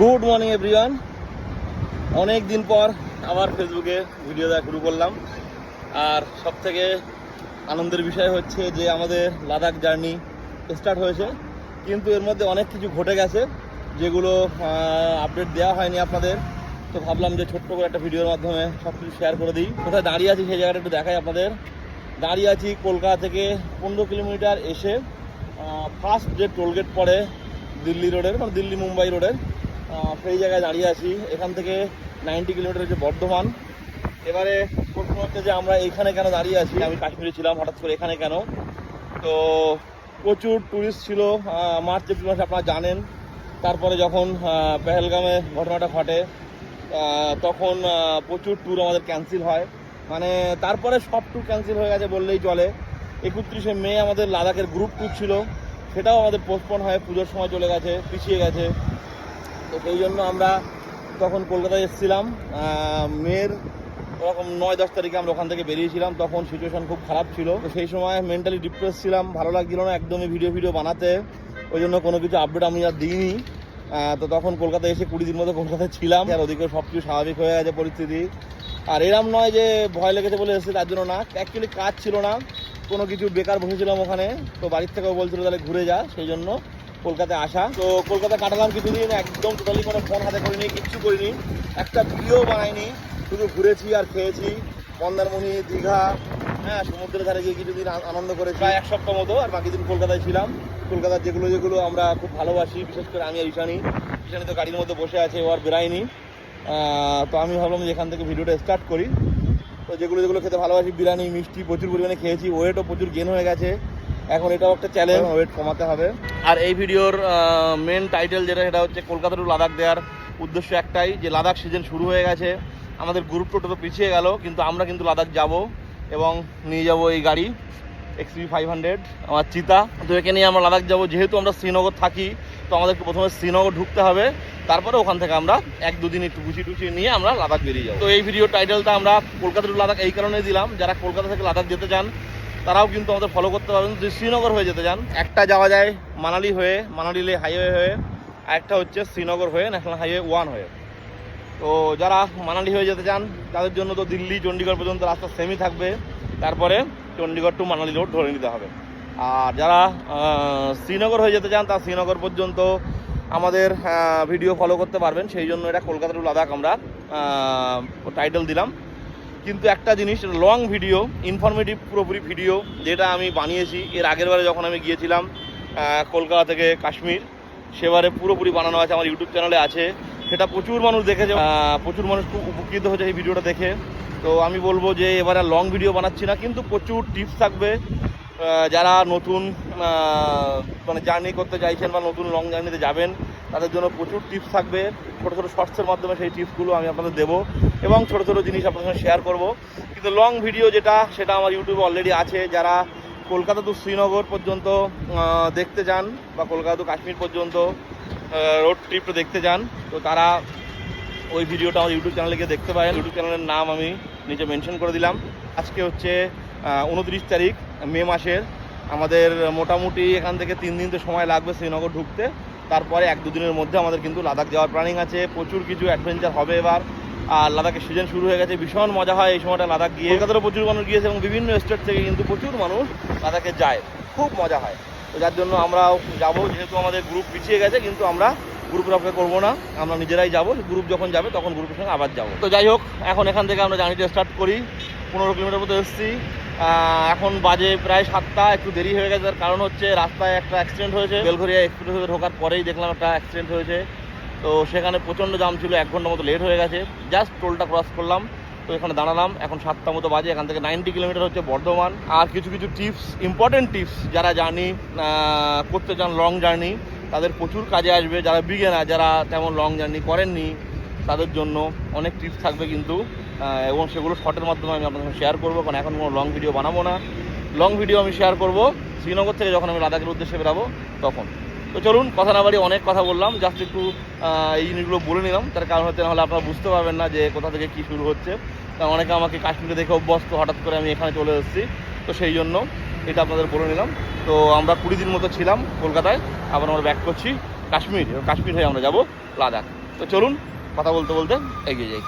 Good morning everyone অনেক দিন পর আবার ফেসবুকে ভিডিও দেওয়া শুরু করলাম। আর সব থেকে আনন্দের বিষয় হচ্ছে যে আমাদের লাদাখ জার্নি স্টার্ট হয়েছে। কিন্তু এর মধ্যে অনেক কিছু ঘটে গেছে, যেগুলো আপডেট দেওয়া হয়নি আপনাদের। তো ভাবলাম যে ছোট্ট করে একটা ভিডিওর মাধ্যমে সব কিছু শেয়ার করে দিই। কোথায় দাঁড়িয়ে আছি সেই জায়গাটা একটু দেখাই আপনাদের। দাঁড়িয়ে আছি কলকাতা থেকে পনেরো কিলোমিটার এসে ফার্স্ট যে টোলগেট পড়ে দিল্লি রোডের মানে দিল্লি মুম্বাই রোডের সেই জায়গায় দাঁড়িয়ে আছি। এখান থেকে নাইনটি কিলোমিটার হচ্ছে বর্ধমান। এবারে প্রশ্ন হচ্ছে যে আমরা এখানে কেন দাঁড়িয়ে আছি? আমি কাশ্মীরে ছিলাম হঠাৎ করে এখানে কেন? তো প্রচুর ট্যুরিস্ট ছিল মার্চ, এপ্রিল মাসে আপনারা জানেন। তারপরে যখন পেহেলগামে ঘটনাটা ঘটে তখন প্রচুর ট্যুর আমাদের ক্যান্সেল হয়। মানে তারপরে সব ট্যুর ক্যান্সেল হয়ে গেছে বললেই চলে। একত্রিশে মে আমাদের লাদাখের গ্রুপ ট্যুর ছিল। সেটাও আমাদের পোস্টপন হয়ে, পুজোর সময় চলে গেছে, পিছিয়ে গেছে। তো সেই জন্য আমরা তখন কলকাতায় এসেছিলাম। মেয়ের ওরকম নয়, দশ তারিখে আমরা ওখান থেকে বেরিয়েছিলাম। তখন সিচুয়েশন খুব খারাপ ছিল। তো সেই সময় মেন্টালি ডিপ্রেস ছিলাম, ভালো লাগছিল না একদমই ভিডিও ভিডিও বানাতে। ওই জন্য কোনো কিছু আপডেট আমি আর দিইনি। তো তখন কলকাতায় এসে কুড়ি দিন মতো কলকাতায় ছিলাম। আর ওদিকে সব কিছু স্বাভাবিক হয়ে গেছে পরিস্থিতি। আর এরম নয় যে ভয় লেগেছে বলে এসেছে, তার জন্য না। অ্যাকচুয়ালি কাজ ছিল না। কোনো কিছু বেকার বসেছিলাম ওখানে। তো বাড়ির থেকেও বলছিল তাহলে ঘুরে যা, সেই জন্য। কলকাতায় আসা। তো কলকাতা কাটালাম কিছুদিন একদম টোটালি কোনো ফোন হাতে করিনি কিচ্ছু করিনি। একটা ভিডিও বানাইনি শুধু ঘুরেছি আর খেয়েছি। মন্দারমণি দীঘা হ্যাঁ সমুদ্রের ধারে গিয়ে কিছুদিন আনন্দ করেছি। প্রায় এক সপ্তাহ মতো আর বাকি দিন কলকাতায় ছিলাম। কলকাতার যেগুলো যেগুলো আমরা খুব ভালোবাসি বিশেষ করে আমি আর ঈশানি। ঈশানি তো গাড়ির মধ্যে বসে আছে ও আর বেরায়নি তো আমি ভাবলাম যে এখান থেকে ভিডিওটা স্টার্ট করি। তো যেগুলো যেগুলো খেতে ভালোবাসি বিরিয়ানি মিষ্টি প্রচুর পরিমাণে খেয়েছি ওয়েটও প্রচুর গেন হয়ে গেছে। এখন এটাও একটা চ্যালেঞ্জ ওয়েট কমাতে হবে। আর এই ভিডিওর মেন টাইটেল যেটা সেটা হচ্ছে কলকাতা টু লাদাখ দেওয়ার উদ্দেশ্য একটাই যে লাদাখ সিজন শুরু হয়ে গেছে। আমাদের গ্রুপ টোটো তো পিছিয়ে গেল কিন্তু আমরা কিন্তু লাদাখ যাব এবং নিয়ে যাব এই গাড়ি এক্স এক্সপি ফাইভ হান্ড্রেড আমার চিতা। তো একে নিয়ে আমরা লাদাখ যাব যেহেতু আমরা শ্রীনগর থাকি তো আমাদেরকে প্রথমে শ্রীনগর ঢুকতে হবে। তারপরে ওখান থেকে আমরা এক দুদিন একটু গুছিয়ে টুছিয়ে নিয়ে আমরা লাদাখ বেরিয়ে যাব। তো এই ভিডিও টাইটেলটা আমরা কলকাতা টু লাদাখ এই কারণে দিলাম। যারা কলকাতা থেকে লাদাখ যেতে চান তারাও কিন্তু আমাদের ফলো করতে পারবেন। যদি শ্রীনগর হয়ে যেতে চান, একটা যাওয়া যায় মানালি হয়ে, মানালি হাইওয়ে হয়ে আর একটা হচ্ছে শ্রীনগর হয়ে ন্যাশনাল হাইওয়ে ওয়ান হয়ে। তো যারা মানালি হয়ে যেতে চান, তাদের জন্য তো দিল্লি, চণ্ডীগড় পর্যন্ত রাস্তা সেমই থাকবে। তারপরে চণ্ডীগড় টু মানালি রোড ধরে নিতে হবে। আর যারা শ্রীনগর হয়ে যেতে চান, তারা শ্রীনগর পর্যন্ত আমাদের ভিডিও ফলো করতে পারবেন। সেই জন্য এটা কলকাতা টু লাদাখ আমরা টাইটেল দিলাম। কিন্তু একটা জিনিস লং ভিডিও ইনফরমেটিভ পুরোপুরি ভিডিও যেটা আমি বানিয়েছি। এর আগের বারে যখন আমি গিয়েছিলাম কলকাতা থেকে কাশ্মীর, সেবারে পুরোপুরি বানানো আছে, আমার ইউটিউব চ্যানেলে আছে। সেটা প্রচুর মানুষ দেখেছে প্রচুর মানুষ খুব উপকৃত হয়েছে এই ভিডিওটা দেখে। তো আমি বলব যে, এবারে লং ভিডিও বানাচ্ছি না, কিন্তু প্রচুর টিপস থাকবে। যারা নতুন মানে জার্নি করতে চাইছেন বা নতুন লং জার্নিতে যাবেন, তাদের জন্য প্রচুর টিপস থাকবে। ছোটো ছোটো শর্টসের মাধ্যমে সেই টিপসগুলো আমি আপনাদের দেবো এবং ছোটো ছোটো জিনিস আপনাদের সঙ্গে শেয়ার করব। কিন্তু লং ভিডিও যেটা, সেটা আমার ইউটিউবে অলরেডি আছে। যারা কলকাতা টু শ্রীনগর পর্যন্ত দেখতে যান বা কলকাতা টু কাশ্মীর পর্যন্ত রোড ট্রিপটা দেখতে যান, তো তারা ওই ভিডিওটা আমার ইউটিউব চ্যানেলে গিয়ে দেখতে পারেন। ইউটিউব চ্যানেলের নাম আমি নিচে মেনশন করে দিলাম। আজকে হচ্ছে উনত্রিশ তারিখ, মে মাসের। আমাদের মোটামুটি এখান থেকে তিন দিন তো সময় লাগবে শ্রীনগর ঢুকতে। তারপরে এক দুদিনের মধ্যে আমাদের কিন্তু লাদাখ যাওয়ার প্ল্যানিং আছে। প্রচুর কিছু অ্যাডভেঞ্চার হবে এবার। আর লাদাখের সিজন শুরু হয়ে গেছে, ভীষণ মজা হয় এই সময়টা লাদাখ গিয়ে। কলকাতারও প্রচুর মানুষ গিয়েছে এবং বিভিন্ন স্টেট থেকে কিন্তু প্রচুর মানুষ লাদাখে যায়। খুব মজা হয়। তো যার জন্য আমরাও যাব, যেহেতু আমাদের গ্রুপ পিছিয়ে গেছে, কিন্তু আমরা গ্রুপের অপেক্ষা করব না। আমরা নিজেরাই যাব গ্রুপ যখন যাবে তখন গ্রুপের সঙ্গে আবার যাব। তো যাই হোক, এখন এখান থেকে আমরা জার্নিটা স্টার্ট করি। পনেরো কিলোমিটার মতো এসেছি। এখন বাজে প্রায় সাতটা, একটু দেরি হয়ে গেছে। তার কারণ হচ্ছে রাস্তায় একটা অ্যাক্সিডেন্ট হয়েছে। বেলঘরিয়া এক্সপ্রেসে ঢোকার পরেই দেখলাম একটা অ্যাক্সিডেন্ট হয়েছে। তো সেখানে প্রচণ্ড জাম ছিল, এক ঘণ্টা মতো লেট হয়ে গেছে। জাস্ট টোলটা ক্রস করলাম, তো এখানে দাঁড়ালাম। এখন সাতটা মতো বাজে, এখান থেকে নাইনটি কিলোমিটার হচ্ছে বর্ধমান। আর কিছু কিছু টিপস ইম্পর্টেন্ট টিপস যারা জার্নি করতে চান লং জার্নি তাদের প্রচুর কাজে আসবে। যারা বিগেনার যারা তেমন লং জার্নি করেননি, তাদের জন্য অনেক টিপস থাকবে কিন্তু। এবং সেগুলো শর্টের মাধ্যমে আমি আপনাদের শেয়ার করব, কারণ এখন কোনো লং ভিডিও বানাবো না। লং ভিডিও আমি শেয়ার করব শ্রীনগর থেকে যখন আমি লাদাখের উদ্দেশ্যে বেরাবো তখন। তো চলুন, কথা না বাড়ি অনেক কথা বললাম জাস্ট একটু এই জিনিসগুলো বলে নিলাম। তার কারণ হচ্ছে নাহলে আপনারা বুঝতে পারবেন না যে কোথা থেকে কী শুরু হচ্ছে। কারণ অনেকে আমাকে কাশ্মীরে দেখে অভ্যস্ত, হঠাৎ করে আমি এখানে চলে এসেছি। তো সেই জন্য এটা আপনাদের বলে নিলাম। তো আমরা কুড়ি দিন মতো ছিলাম কলকাতায়, আবার আমরা ব্যাক করছি কাশ্মীর কাশ্মীর হয়ে আমরা যাব লাদাখ। তো চলুন, কথা বলতে বলতে এগিয়ে যাই।